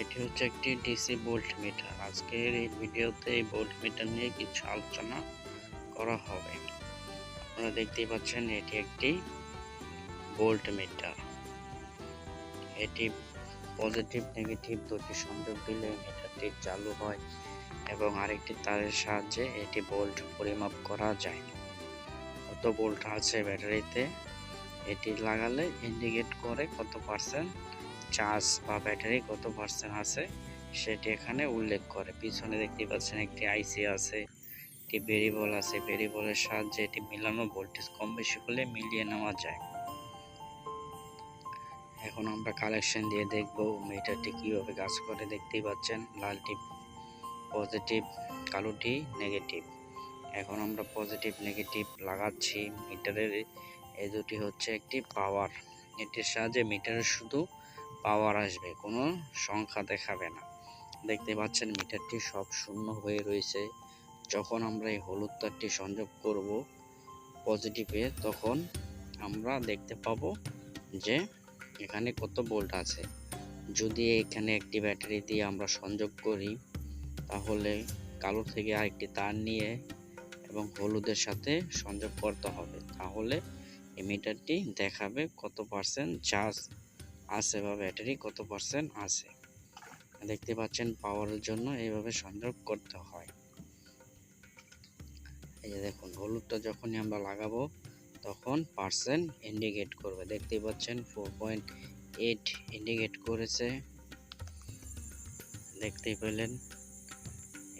এটি হচ্ছে একটি ডিসি ভোল্ট মিটার। আজকের এই ভিডিওতে এই ভোল্ট মিটার নিয়ে কিছু আলোচনা করা হবে। আপনারা দেখতেই পাচ্ছেন এটি একটি ভোল্ট মিটার। এটি পজিটিভ, নেগেটিভ দুটি সংযোগ দিলে মিটারটি চালু হয় এবং আরেকটি তারের সাহায্যে এটি ভোল্ট পরিমাপ করা যায়। কত ভোল্ট আছে ব্যাটারিতে? এটি লাগালে ইন্ডিকেট করে কত পার্সেন্ট চার্জ বা ব্যাটারি কত পার্সেন্ট আছে সেটি এখানে উল্লেখ করে। পিছনে দেখতে পাচ্ছেন একটি আইসি আছে, একটি ভেরিবল আছে। ভেরিবলের সাহায্যে এটি মিলানো ভোল্টেজ কম বেশি হলে মিলিয়ে নেওয়া যায়। এখন আমরা কালেকশন দিয়ে দেখব মিটারটি কীভাবে কাজ করে। দেখতেই পাচ্ছেন লালটি পজিটিভ কালোটি নেগেটিভ এখন আমরা পজিটিভ নেগেটিভ লাগাচ্ছি। মিটারের এই দুটি হচ্ছে একটি পাওয়ার এটির সাহায্যে মিটারে শুধু পাওয়ার আসবে, কোনো সংখ্যা দেখাবে না। দেখতে পাচ্ছেন মিটারটি সব শূন্য হয়ে রয়েছে। যখন আমরা এই হলুদ তারটি সংযোগ করব পজিটিভে, তখন আমরা দেখতে পাবো যে এখানে কত ভোল্ট আছে। যদি এখানে একটি ব্যাটারি দিয়ে আমরা সংযোগ করি, তাহলে কালো থেকে আরেকটি তার নিয়ে এবং হলুদের সাথে সংযোগ করতে হবে। তাহলে এই মিটারটি দেখাবে কত পার্সেন্ট চার্জ আছে বা ব্যাটারি কত পার্সেন্ট আছে? দেখতে পাচ্ছেন পাওয়ারের জন্য এইভাবে সংযোগ করতে হয়। এই যে দেখুন, হলুদটা যখনই আমরা লাগাবো, তখন পার্সেন্ট ইন্ডিকেট করবে। দেখতেই পাচ্ছেন ফোর পয়েন্ট এইট ইন্ডিকেট করেছে। দেখতেই পেলেন,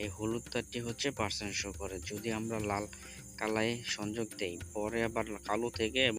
এই হলুদ তারটি হচ্ছে পার্সেন্ট শো করে। যদি আমরা লাল কালায় সংযোগ দেই, পরে আবার কালো থেকে